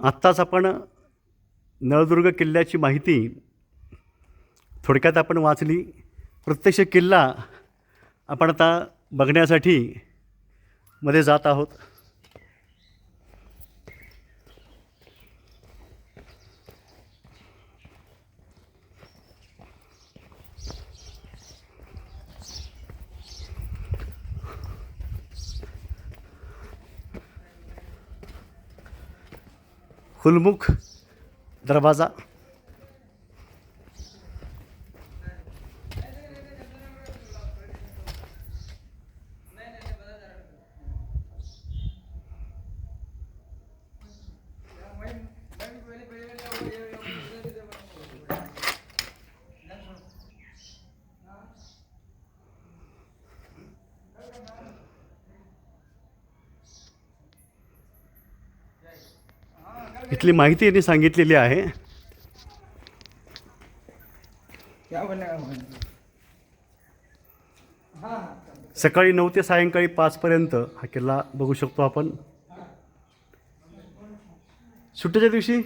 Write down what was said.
आत्ताच आपण नळदुर्ग किल्ल्याची माहिती थोडक्यात आपण वाचली. प्रत्यक्ष किल्ला आपण आता बघण्यासाठी मध्ये जात आहोत. फुलमुख दरवाजा इथली माहिती यांनी सांगितलेली आहे. सकाळी नऊ ते सायंकाळी पाचपर्यंत हा किल्ला बघू शकतो आपण. सुट्टीच्या दिवशी